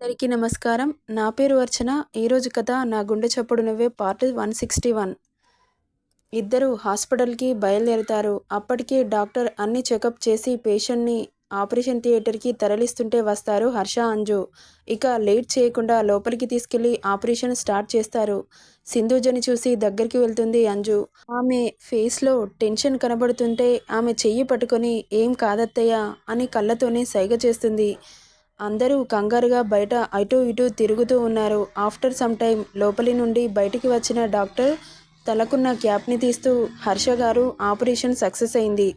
అందరికీ నమస్కారం. నా పేరు అర్చన. ఈరోజు కథ నా గుండె చప్పుడు నువ్వే పార్ట్ వన్ సిక్స్టీ వన్. ఇద్దరు హాస్పిటల్కి బయలుదేరుతారు. అప్పటికే డాక్టర్ అన్ని చెకప్ చేసి పేషెంట్ని ఆపరేషన్ థియేటర్కి తరలిస్తుంటే వస్తారు హర్ష అంజు. ఇక లేట్ చేయకుండా లోపలికి తీసుకెళ్ళి ఆపరేషన్ స్టార్ట్ చేస్తారు. సింధుజని చూసి దగ్గరికి వెళ్తుంది అంజు. ఆమె ఫేస్లో టెన్షన్ కనబడుతుంటే ఆమె చెయ్యి పట్టుకొని ఏం కాదత్తయ్య అని కళ్ళతోనే సైగ చేస్తుంది. అందరూ కంగారుగా బయట అటు ఇటు తిరుగుతూ ఉన్నారు. ఆఫ్టర్ సమ్ టైం లోపలి నుండి బయటికి వచ్చిన డాక్టర్ తలకున్న క్యాప్ని తీస్తూ హర్ష గారు ఆపరేషన్ సక్సెస్ అయింది.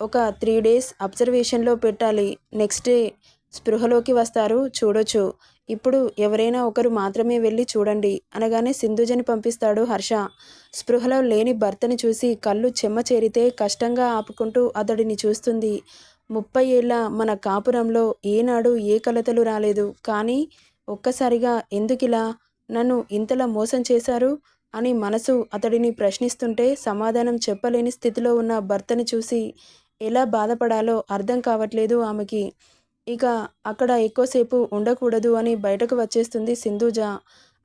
ఒక త్రీ డేస్ అబ్జర్వేషన్లో పెట్టాలి. నెక్స్ట్ డే స్పృహలోకి వస్తారు. చూడొచ్చు. ఇప్పుడు ఎవరైనా ఒకరు మాత్రమే వెళ్ళి చూడండి అనగానే సింధుజని పంపిస్తాడు హర్ష. స్పృహలో లేని భర్తని చూసి కళ్ళు చెమ్మ చేరితే కష్టంగా ఆపుకుంటూ అతడిని చూస్తుంది. ముప్పై ఏళ్ళ మన కాపురంలో ఏనాడు ఏ కలతలు రాలేదు. కానీ ఒక్కసారిగా ఎందుకిలా? నన్ను ఇంతలా మోసం చేశారు? అని మనసు అతడిని ప్రశ్నిస్తుంటే సమాధానం చెప్పలేని స్థితిలో ఉన్న భర్తని చూసి ఎలా బాధపడాలో అర్థం కావట్లేదు ఆమెకి. ఇక అక్కడ ఎక్కువసేపు ఉండకూడదు అని బయటకు వచ్చేస్తుంది సింధూజ.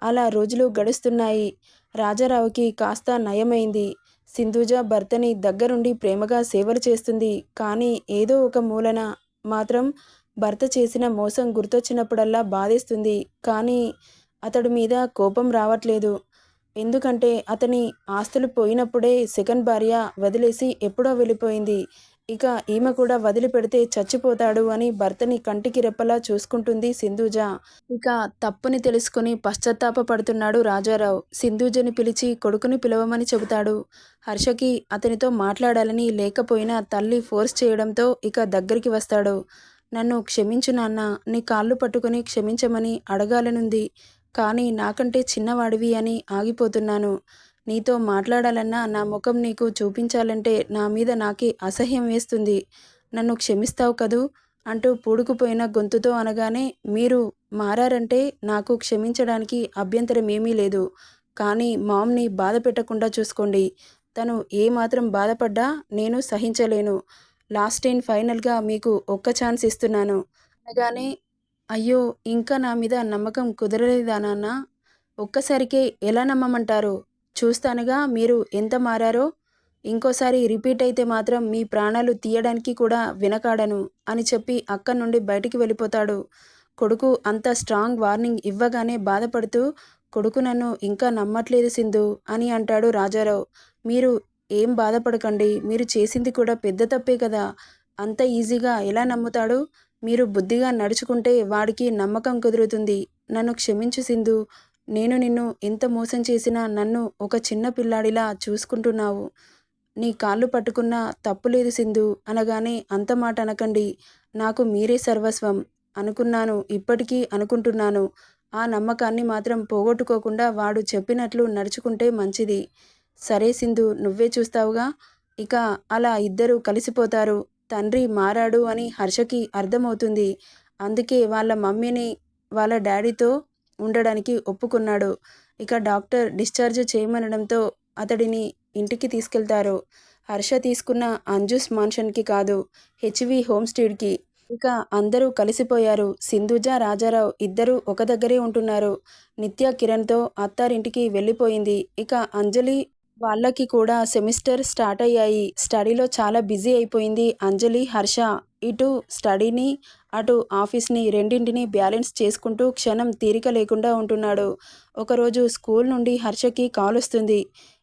అలా రోజులు గడుస్తున్నాయి. రాజారావుకి కాస్త నయమైంది. సింధూజ భర్తని దగ్గరుండి ప్రేమగా సేవలు చేస్తుంది. కానీ ఏదో ఒక మూలన మాత్రం భర్త చేసిన మోసం గుర్తొచ్చినప్పుడల్లా బాధేస్తుంది. కానీ అతడి మీద కోపం రావట్లేదు. ఎందుకంటే అతని ఆస్తులు పోయినప్పుడే సెకండ్ భార్య వదిలేసి ఎప్పుడో వెళ్ళిపోయింది. ఇక ఈమె కూడా వదిలిపెడితే చచ్చిపోతాడు అని భర్తని కంటికి రెప్పలా చూసుకుంటుంది సింధూజ. ఇక తప్పుని తెలుసుకుని పశ్చాత్తాపడుతున్నాడు రాజారావు. సింధూజని పిలిచి కొడుకుని పిలవమని చెబుతాడు. హర్షకి అతనితో మాట్లాడాలని లేకపోయినా తల్లి ఫోర్స్ చేయడంతో ఇక దగ్గరికి వస్తాడు. నన్ను క్షమించు నాన్న నీ కాళ్ళు పట్టుకుని క్షమించమని అడగాలనుంది. కానీ నాకంటే చిన్నవాడివి అని ఆగిపోతున్నాను. నీతో మాట్లాడాలన్నా నా ముఖం నీకు చూపించాలంటే నా మీద నాకే అసహ్యం వేస్తుంది. నన్ను క్షమిస్తావు కదూ? అంటూ పూడుకుపోయిన గొంతుతో అనగానే మీరు మారారంటే నాకు క్షమించడానికి అభ్యంతరం ఏమీ లేదు. కానీ మామ్ని బాధ పెట్టకుండా చూసుకోండి. తను ఏమాత్రం బాధపడ్డా నేను సహించలేను. లాస్ట్ అండ్ ఫైనల్గా మీకు ఒక్క ఛాన్స్ ఇస్తున్నాను. అనగానే అయ్యో ఇంకా నా మీద నమ్మకం కుదరలేదా నాన్న? ఒక్కసారికే ఎలా నమ్మమంటారు? చూస్తానుగా మీరు ఎంత మారారో ఇంకోసారి రిపీట్ అయితే మాత్రం మీ ప్రాణాలు తీయడానికి కూడా వెనకాడను అని చెప్పి అక్కడి నుండి బయటికి వెళ్ళిపోతాడు. కొడుకు అంత స్ట్రాంగ్ వార్నింగ్ ఇవ్వగానే బాధపడుతూ కొడుకు నన్ను ఇంకా నమ్మట్లేదు సింధు అని అంటాడు రాజారావు. మీరు ఏం బాధపడకండి మీరు చేసింది కూడా పెద్ద తప్పే కదా. అంత ఈజీగా ఎలా నమ్ముతాడు? మీరు బుద్ధిగా నడుచుకుంటే వాడికి నమ్మకం కుదురుతుంది. నన్ను క్షమించు సింధు నేను నిన్ను ఎంత మోసం చేసినా నన్ను ఒక చిన్న పిల్లాడిలా చూసుకుంటున్నావు. నీ కాళ్ళు పట్టుకున్నా తప్పులేదు సింధు అనగానే అంత మాట అనకండి. నాకు మీరే సర్వస్వం అనుకున్నాను ఇప్పటికీ అనుకుంటున్నాను. ఆ నమ్మకాన్ని మాత్రం పోగొట్టుకోకుండా వాడు చెప్పినట్లు నడుచుకుంటే మంచిది. సరే సింధు నువ్వే చూస్తావుగా? ఇక అలా ఇద్దరూ కలిసిపోతారు. తండ్రి మారాడు అని హర్షకి అర్థమవుతుంది. అందుకే వాళ్ళ మమ్మీని వాళ్ళ డాడీతో ఉండడానికి ఒప్పుకున్నాడు. ఇక డాక్టర్ డిశ్చార్జ్ చేయమనడంతో అతడిని ఇంటికి తీసుకెళ్తారు. హర్ష తీసుకున్న అంజుస్ మాన్షన్కి కాదు హెచ్వి హోమ్స్టీడ్కి ఇక అందరూ కలిసిపోయారు. సింధుజ రాజారావు ఇద్దరూ ఒక దగ్గరే ఉంటున్నారు. నిత్య కిరణ్తో అత్తారింటికి వెళ్ళిపోయింది. ఇక అంజలి వాళ్ళకి కూడా సెమిస్టర్ స్టార్ట్ అయ్యాయి. స్టడీలో చాలా బిజీ అయిపోయింది. అంజలి హర్ష ఇటు స్టడీని అటు ఆఫీస్ని రెండింటిని బ్యాలెన్స్ చేసుకుంటూ క్షణం తీరిక లేకుండా ఉంటున్నాడు. ఒకరోజు స్కూల్ నుండి హర్షకి కాల్ వస్తుంది.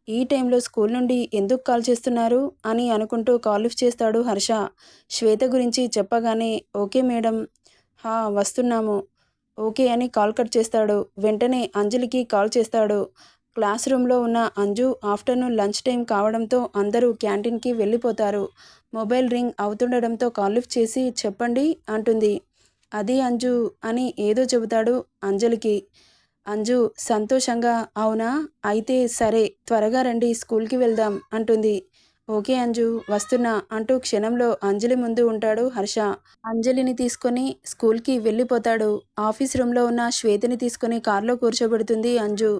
ఈ టైంలో స్కూల్ నుండి ఎందుకు కాల్ చేస్తున్నారు? అని అనుకుంటూ కాల్ లిఫ్ట్ చేస్తాడు హర్ష. శ్వేత గురించి చెప్పగానే ఓకే మేడం. హా వస్తున్నాము. ఓకే అని కాల్ కట్ చేస్తాడు. వెంటనే అంజలికి కాల్ చేస్తాడు. క్లాస్ రూమ్లో ఉన్న అంజు ఆఫ్టర్నూన్ లంచ్ టైం కావడంతో అందరూ క్యాంటీన్కి వెళ్ళిపోతారు. మొబైల్ రింగ్ అవుతుండడంతో కాల్ లిఫ్ట్ చేసి చెప్పండి అంటుంది. అది అంజు అని ఏదో చెబుతాడు అంజలికి. అంజు సంతోషంగా అవునా? అయితే సరే త్వరగా రండి స్కూల్కి వెళ్దాం అంటుంది. ఓకే అంజు వస్తున్నా అంటూ క్షణంలో అంజలి ముందు ఉంటాడు హర్ష. అంజలిని తీసుకొని స్కూల్కి వెళ్ళిపోతాడు. ఆఫీస్ రూమ్లో ఉన్న శ్వేతని తీసుకొని కారులో కూర్చోబెడుతుంది అంజు.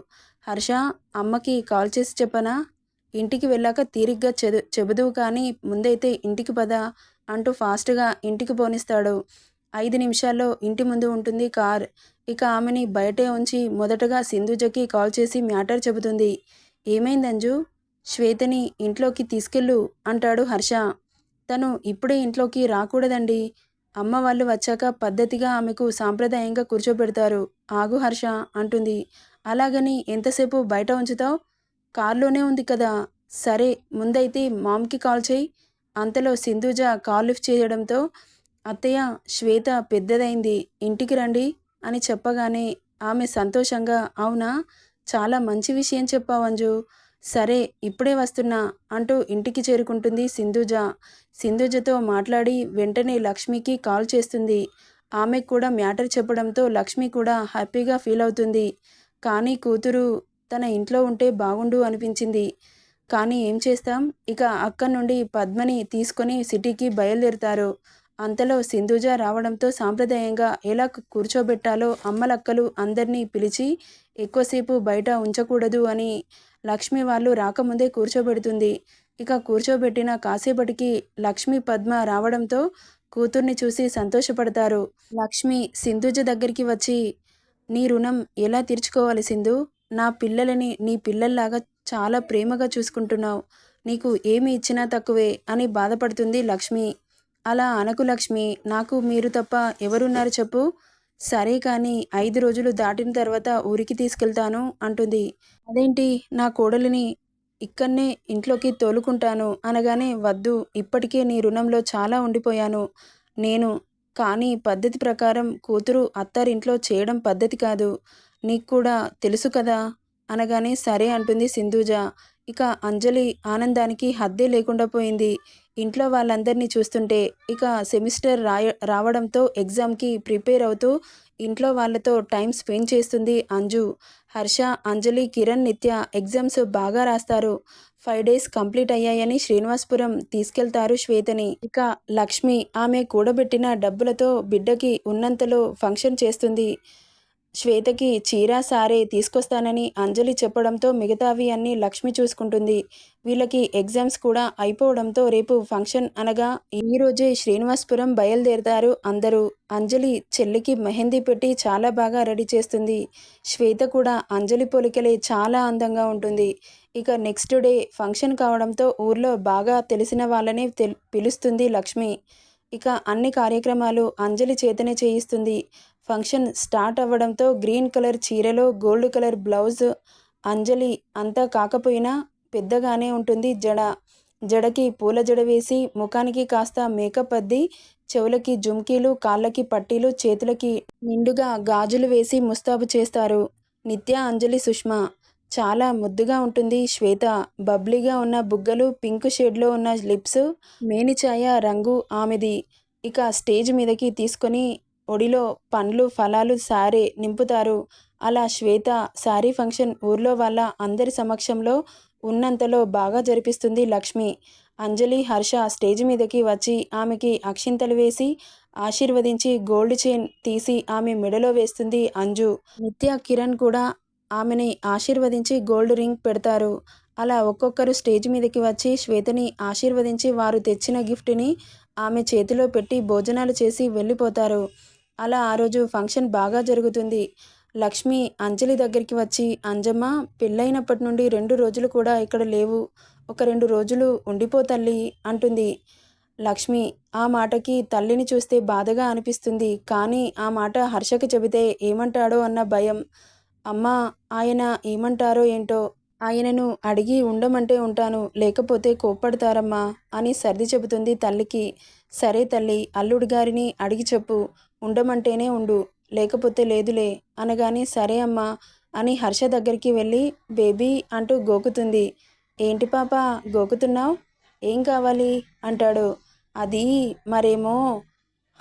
హర్ష అమ్మకి కాల్ చేసి చెప్పనా? ఇంటికి వెళ్ళాక తీరిగ్గా చెదు చెబుదువు కానీ ముందైతే ఇంటికి పద అంటూ ఫాస్ట్గా ఇంటికి పోనిస్తాడు. ఐదు నిమిషాల్లో ఇంటి ముందు ఉంటుంది కార్. ఇక ఆమెని బయటే ఉంచి మొదటగా సింధుజకి కాల్ చేసి మ్యాటర్ చెబుతుంది. ఏమైందంజు శ్వేతని ఇంట్లోకి తీసుకెళ్ళు అంటాడు హర్ష. తను ఇప్పుడే ఇంట్లోకి రాకూడదండి. అమ్మ వాళ్ళు వచ్చాక పద్ధతిగా ఆమెకు సాంప్రదాయంగా కూర్చోబెడతారు. ఆగు హర్ష అంటుంది. అలాగని ఎంతసేపు బయట ఉంచుతావు? కారులోనే ఉంది కదా. సరే ముందైతే మామ్కి కాల్ చేయి. అంతలో సింధుజ కాల్ లిఫ్ట్ చేయడంతో అత్తయ్య శ్వేత పెద్దదైంది ఇంటికి రండి అని చెప్పగానే ఆమె సంతోషంగా అవునా? చాలా మంచి విషయం చెప్పావంజు సరే ఇప్పుడే వస్తున్నా అంటూ ఇంటికి చేరుకుంటుంది సింధుజ. సింధుజతో మాట్లాడి వెంటనే లక్ష్మికి కాల్ చేస్తుంది. ఆమెకు కూడా మ్యాటర్ చెప్పడంతో లక్ష్మి కూడా హ్యాపీగా ఫీల్ అవుతుంది. కానీ కూతురు తన ఇంట్లో ఉంటే బాగుండు అనిపించింది. కానీ ఏం చేస్తాం? ఇక అక్కడి నుండి పద్మని తీసుకొని సిటీకి బయలుదేరుతారు. అంతలో సింధుజ రావడంతో సాంప్రదాయంగా ఎలా కూర్చోబెట్టాలో అమ్మలక్కలు అందరినీ పిలిచి ఎక్కువసేపు బయట ఉంచకూడదు అని లక్ష్మి వాళ్ళు రాకముందే కూర్చోబెడుతుంది. ఇక కూర్చోబెట్టిన కాసేపటికి లక్ష్మి పద్మ రావడంతో కూతుర్ని చూసి సంతోషపడతారు. లక్ష్మి సింధుజ దగ్గరికి వచ్చి నీ రుణం ఎలా తీర్చుకోవాలి సింధు? నా పిల్లలని నీ పిల్లల్లాగా చాలా ప్రేమగా చూసుకుంటున్నావు. నీకు ఏమి ఇచ్చినా తక్కువే అని బాధపడుతుంది లక్ష్మి. అలా అనకు లక్ష్మి. నాకు మీరు తప్ప ఎవరున్నారు చెప్పు. సరే కానీ ఐదు రోజులు దాటిన తర్వాత ఊరికి తీసుకెళ్తాను అంటుంది. అదేంటి? నా కోడలిని ఇక్కడనే ఇంట్లోకి తోలుకుంటాను అనగానే వద్దు ఇప్పటికే నీ రుణంలో చాలా ఉండిపోయాను. నేను కానీ పద్ధతి ప్రకారం కూతురు అత్తారింట్లో చేయడం పద్ధతి కాదు. నీకు కూడా తెలుసు కదా? అనగానే సరే అంటుంది సింధూజ. ఇక అంజలి ఆనందానికి హద్దే లేకుండా పోయింది. ఇంట్లో వాళ్ళందరినీ చూస్తుంటే ఇక సెమిస్టర్ రాయ రావడంతో ఎగ్జామ్కి ప్రిపేర్ అవుతూ ఇంట్లో వాళ్ళతో టైం స్పెండ్ చేస్తుంది అంజు. హర్ష అంజలి కిరణ్ నిత్య ఎగ్జామ్స్ బాగా రాస్తారు. ఫైవ్ డేస్ కంప్లీట్ అయ్యాయని శ్రీనివాస్పురం తీసుకెళ్తారు శ్వేతని. ఇక లక్ష్మి ఆమె కూడబెట్టిన డబ్బులతో బిడ్డకి ఉన్నంతలో ఫంక్షన్ చేస్తుంది. శ్వేతకి చీర సారే తీసుకొస్తానని అంజలి చెప్పడంతో మిగతావి అన్ని లక్ష్మి చూసుకుంటుంది. వీళ్ళకి ఎగ్జామ్స్ కూడా అయిపోవడంతో రేపు ఫంక్షన్ అనగా ఈరోజే శ్రీనివాస్పురం బయలుదేరతారు అందరూ. అంజలి చెల్లికి మెహందీ పెట్టి చాలా బాగా రెడీ చేస్తుంది. శ్వేత కూడా అంజలి పొలికలే చాలా అందంగా ఉంటుంది. ఇక నెక్స్ట్ డే ఫంక్షన్ కావడంతో ఊర్లో బాగా తెలిసిన వాళ్ళని పిలుస్తుంది లక్ష్మి. ఇక అన్ని కార్యక్రమాలు అంజలి చేతనే చేయిస్తుంది. ఫంక్షన్ స్టార్ట్ అవ్వడంతో గ్రీన్ కలర్ చీరలో గోల్డ్ కలర్ బ్లౌజ్ అంజలి అంతా కాకపోయినా పెద్దగానే ఉంటుంది. జడ జడకి పూల జడ వేసి ముఖానికి కాస్త మేకప్ అద్ది చెవులకి జుమ్కీలు కాళ్ళకి పట్టీలు చేతులకి నిండుగా గాజులు వేసి ముస్తాబు చేస్తారు. నిత్య అంజలి సుష్మ. చాలా ముద్దుగా ఉంటుంది. శ్వేత బబ్లీగా ఉన్న బుగ్గలు పింక్ షేడ్లో ఉన్న లిప్స్ మేనిఛాయ రంగు ఆమెది. ఇక స్టేజ్ మీదకి తీసుకొని ఒడిలో పండ్లు ఫలాలు సారే నింపుతారు. అలా శ్వేత శారీ ఫంక్షన్ ఊర్లో వాళ్ళ అందరి సమక్షంలో ఉన్నంతలో బాగా జరిపిస్తుంది లక్ష్మి. అంజలి హర్ష స్టేజ్ మీదకి వచ్చి ఆమెకి అక్షింతలు వేసి ఆశీర్వదించి గోల్డ్ చైన్ తీసి ఆమె మెడలో వేస్తుంది అంజు. నిత్య కిరణ్ కూడా ఆమెని ఆశీర్వదించి గోల్డ్ రింగ్ పెడతారు. అలా ఒక్కొక్కరు స్టేజ్ మీదకి వచ్చి శ్వేతని ఆశీర్వదించి వారు తెచ్చిన గిఫ్ట్ని ఆమె చేతిలో పెట్టి భోజనాలు చేసి వెళ్ళిపోతారు. అలా ఆ రోజు ఫంక్షన్ బాగా జరుగుతుంది. లక్ష్మి అంజలి దగ్గరికి వచ్చి అంజమ్మ పెళ్ళైనప్పటి నుండి రెండు రోజులు కూడా ఇక్కడ లేవు. ఒక రెండు రోజులు ఉండిపో తల్లి అంటుంది. లక్ష్మి ఆ మాటకి తల్లిని చూస్తే బాధగా అనిపిస్తుంది. కానీ ఆ మాట హర్షకి చెబితే ఏమంటాడో అన్న భయం. అమ్మ ఆయన ఏమంటారో ఏంటో? ఆయనను అడిగి ఉండమంటే ఉంటాను. లేకపోతే కోప్పడతారమ్మా అని సర్ది చెబుతుంది తల్లికి. సరే తల్లి అల్లుడి గారిని అడిగి చెప్పు. ఉండమంటేనే ఉండు లేకపోతే లేదులే. అనగానే సరే అమ్మా అని హర్ష దగ్గరికి వెళ్ళి బేబీ అంటూ గోకుతుంది. ఏంటి పాప గోకుతున్నావు? ఏం కావాలి? అంటాడు. అది మరేమో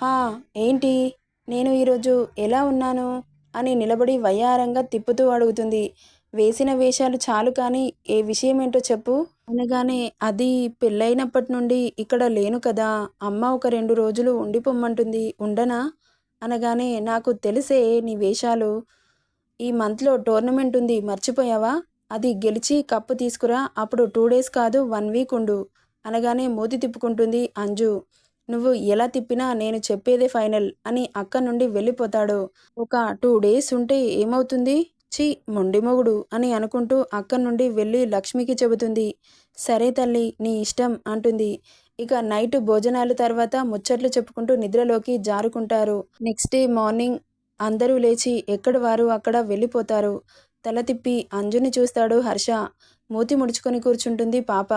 హా ఏంటి? నేను ఈరోజు ఎలా ఉన్నాను? అని నిలబడి వయ్యారంగా తిప్పుతూ అడుగుతుంది. వేసిన వేషాలు చాలు కానీ ఏ విషయం ఏంటో చెప్పు. అనగానే అది పెళ్ళైనప్పటి నుండి ఇక్కడ లేను కదా. అమ్మ ఒక రెండు రోజులు ఉండిపోమ్మంటుంది. ఉండనా? అనగానే నాకు తెలిసే నీ వేషాలు. ఈ మంత్లో టోర్నమెంట్ ఉంది మర్చిపోయావా? అది గెలిచి కప్పు తీసుకురా. అప్పుడు టూ డేస్ కాదు వన్ వీక్ ఉండు. అనగానే మూతి తిప్పుకుంటుంది అంజు. నువ్వు ఎలా తిప్పినా నేను చెప్పేదే ఫైనల్ అని అక్క నుండి వెళ్ళిపోతాడు. ఒక టూ డేస్ ఉంటే ఏమవుతుంది? ఛీ మొండి మొగుడు అని అనుకుంటూ అక్క నుండి వెళ్ళి లక్ష్మికి చెబుతుంది. సరే తల్లి నీ ఇష్టం అంటుంది. ఇక నైట్ భోజనాల తర్వాత ముచ్చట్లు చెప్పుకుంటూ నిద్రలోకి జారుకుంటారు. నెక్స్ట్ డే మార్నింగ్ అందరూ లేచి ఎక్కడ వారు అక్కడ వెళ్ళిపోతారు. తల తిప్పి అంజుని చూస్తాడు హర్ష. మూతి ముడుచుకొని కూర్చుంటుంది పాప.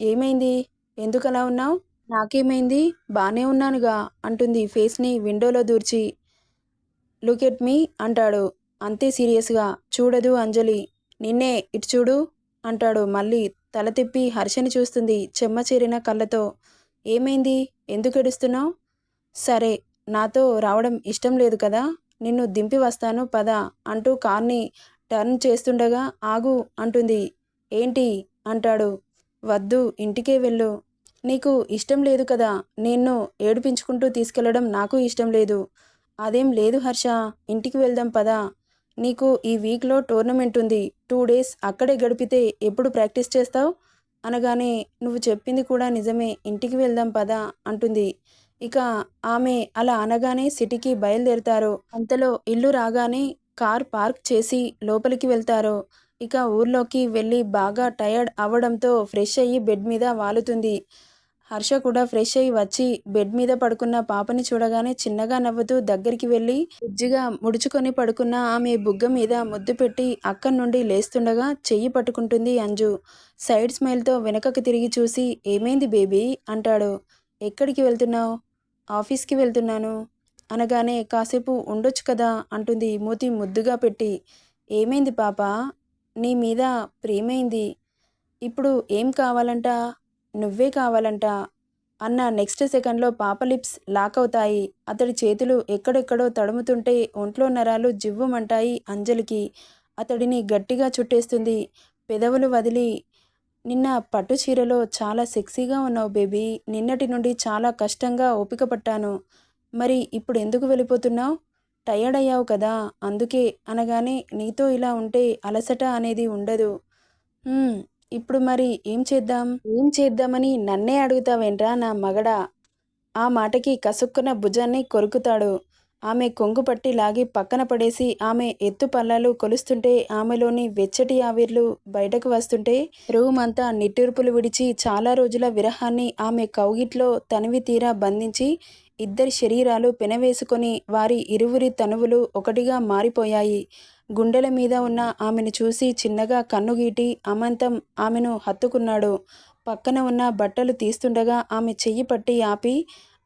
ఏమైంది? ఎందుకలా ఉన్నావు? నాకేమైంది? బానే ఉన్నానుగా అంటుంది ఫేస్ని విండోలో దూర్చి. లుక్ ఎట్ మీ అంటాడు. అంతే సీరియస్గా. చూడదు అంజలి. నిన్నే ఇటు చూడు అంటాడు మళ్ళీ తల తిప్పి హర్షని చూస్తుంది చెమ్మ చేరిన కళ్ళతో. ఏమైంది? ఎందుకు ఏడుస్తున్నావు? సరే నాతో రావడం ఇష్టం లేదు కదా? నిన్ను దింపి వస్తాను పద అంటూ కార్ని టర్న్ చేస్తుండగా ఆగు అంటుంది. ఏంటి? అంటాడు. వద్దు ఇంటికే వెళ్ళు. నీకు ఇష్టం లేదు కదా? నిన్ను ఏడిపించుకుంటూ తీసుకెళ్ళడం నాకు ఇష్టం లేదు. అదేం లేదు హర్ష ఇంటికి వెళ్దాం పదా. నీకు ఈ వీక్లో టోర్నమెంట్ ఉంది. టూ డేస్ అక్కడే గడిపితే ఎప్పుడు ప్రాక్టీస్ చేస్తావు? అనగానే నువ్వు చెప్పింది కూడా నిజమే. ఇంటికి వెళ్దాం పదా అంటుంది. ఇక ఆమె అలా అనగానే సిటీకి బయలుదేరుతారు. అంతలో ఇల్లు రాగానే కార్ పార్క్ చేసి లోపలికి వెళ్తారు. ఇక ఊర్లోకి వెళ్ళి బాగా టయర్డ్ అవ్వడంతో ఫ్రెష్ అయ్యి బెడ్ మీద వాలుతుంది. హర్ష కూడా ఫ్రెష్ అయ్యి వచ్చి బెడ్ మీద పడుకున్న పాపని చూడగానే చిన్నగా నవ్వుతూ దగ్గరికి వెళ్ళి బుజ్జిగా ముడుచుకొని పడుకున్న ఆమె బుగ్గ మీద ముద్దు పెట్టి అక్కడి నుండి లేస్తుండగా చెయ్యి పట్టుకుంటుంది అంజు. సైడ్ స్మైల్తో వెనకకు తిరిగి చూసి ఏమైంది బేబీ? అంటాడు. ఎక్కడికి వెళ్తున్నావు? ఆఫీస్కి వెళ్తున్నాను. అనగానే కాసేపు ఉండొచ్చు కదా? అంటుంది మూతి ముద్దుగా పెట్టి. ఏమైంది పాప? నీ మీద ప్రేమైంది. ఇప్పుడు ఏం కావాలంట? నువ్వే కావాలంట. అన్న నెక్స్ట్ సెకండ్లో పాప లిప్స్ లాక్ అవుతాయి. అతడి చేతులు ఎక్కడెక్కడో తడుముతుంటే ఒంట్లో నరాలు జివ్వుమంటాయి అంజలికి. అతడిని గట్టిగా చుట్టేస్తుంది. పెదవులు వదిలి నిన్న పట్టు చీరలో చాలా సెక్సీగా ఉన్నావు బేబీ. నిన్నటి నుండి చాలా కష్టంగా ఓపిక పట్టాను మరి ఇప్పుడు ఎందుకు వెళ్ళిపోతున్నావు? టయర్డ్ అయ్యావు కదా. అందుకే అనగానే నీతో ఇలా ఉంటే అలసట అనేది ఉండదు. ఇప్పుడు మరి ఏం చేద్దాం? ఏం చేద్దామని నన్నే అడుగుతావేంట్రా నా మగడా? ఆ మాటకి కసుక్కున భుజాన్ని కొరుకుతాడు. ఆమె కొంగు పట్టి లాగి పక్కన పడేసి ఆమె ఎత్తు పల్లాలు కొలుస్తుంటే ఆమెలోని వెచ్చటి ఆవిర్లు బయటకు వస్తుంటే రూమ్ అంతా నిట్టూర్పులు విడిచి చాలా రోజుల విరహాన్ని ఆమె కౌగిట్లో తనివి తీరా బంధించి ఇద్దరి శరీరాలు పెనవేసుకొని వారి ఇరువురి తనువులు ఒకటిగా మారిపోయాయి. గుండెల మీద ఉన్న ఆమెను చూసి చిన్నగా కన్నుగీటి అమంతం ఆమెను హత్తుకున్నాడు. పక్కన ఉన్న బట్టలు తీస్తుండగా ఆమె చెయ్యి పట్టి ఆపి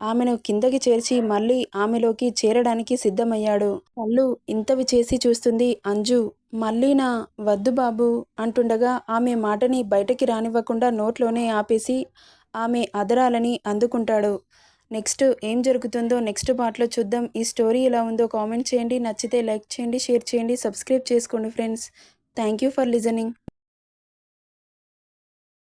ఆమెను కిందకి చేర్చి మళ్ళీ ఆమెలోకి చేరడానికి సిద్ధమయ్యాడు. కళ్ళు ఇంతవి చేసి చూస్తుంది అంజు. మళ్ళీ నా వద్దు బాబు అంటుండగా ఆమె మాటని బయటకి రానివ్వకుండా నోట్లోనే ఆపేసి ఆమె అదరాలని అందుకుంటాడు. నెక్స్ట్ ఏం జరుగుతుందో నెక్స్ట్ పార్ట్లో చూద్దాం. ఈ స్టోరీ ఎలా ఉందో కామెంట్ చేయండి. నచ్చితే లైక్ చేయండి షేర్ చేయండి సబ్స్క్రైబ్ చేసుకోండి friends. Thank you for listening.